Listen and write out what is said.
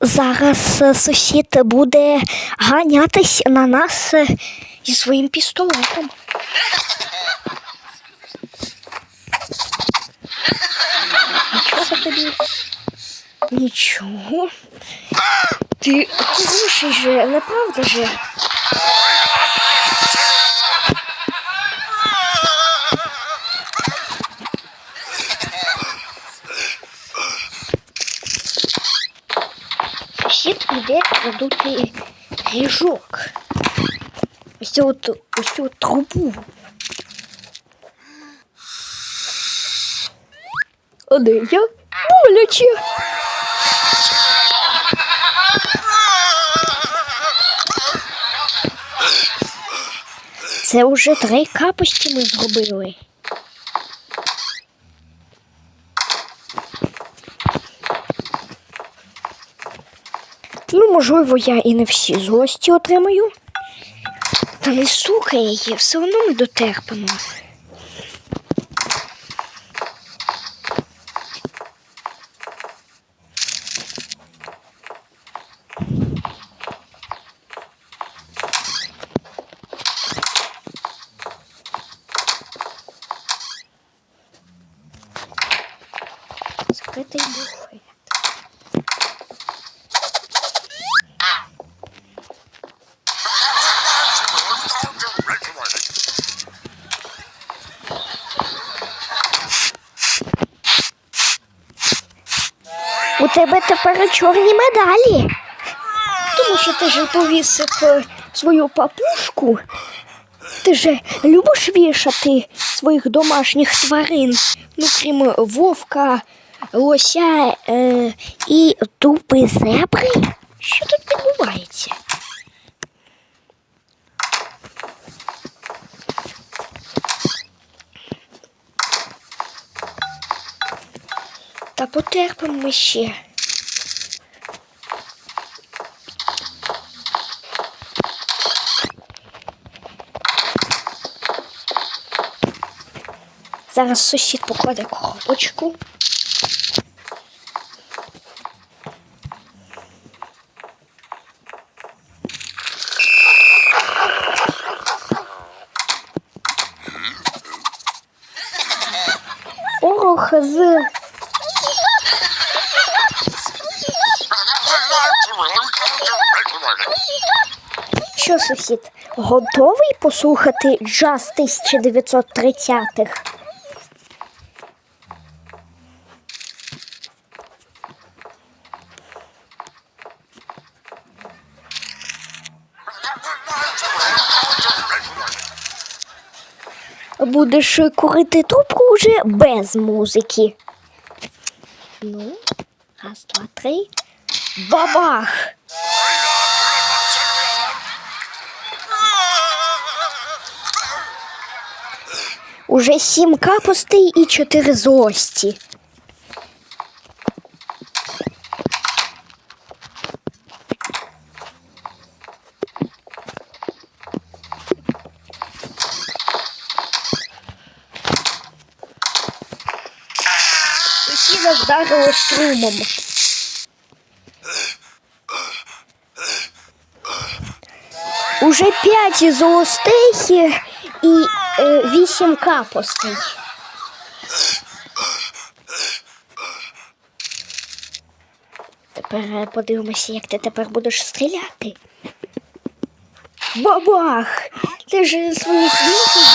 зараз е, сусід буде ганятись на нас е, зі своїм пістолетом. Нічого тобі. Нічого. Ти хороший же, неправда же? Сусід іде продути ріжок. Ось цю ось цю трубу. Де я? Боляче. Це вже три капості ми зробили. Ну, можливо, я і не всі злості отримаю. Та не слухай її, все одно ми дотерпимо. Закритий буфет. У тебе тепер чорні медалі. Тому що ти ж повісив е, свою папушку. Ти же любиш вішати своїх домашніх тварин, ну крім вовка, лося е, і тупи зебри? Що тут відбувається? Та потерпимо ми ще. Зараз сусід покладе коробочку. Порох з Що, сусід, готовий послухати джаз 1930-х? Будеш курити трубку вже без музики. Ну, раз, два, три. Бабах! Уже сім капостей і чотири злості. Сусіда вдарило струмом. Уже п'ять золостей і е, вісім капостей. Тепер е, подивимося, як ти тепер будеш стріляти. Бабах! Ти ж свою свинку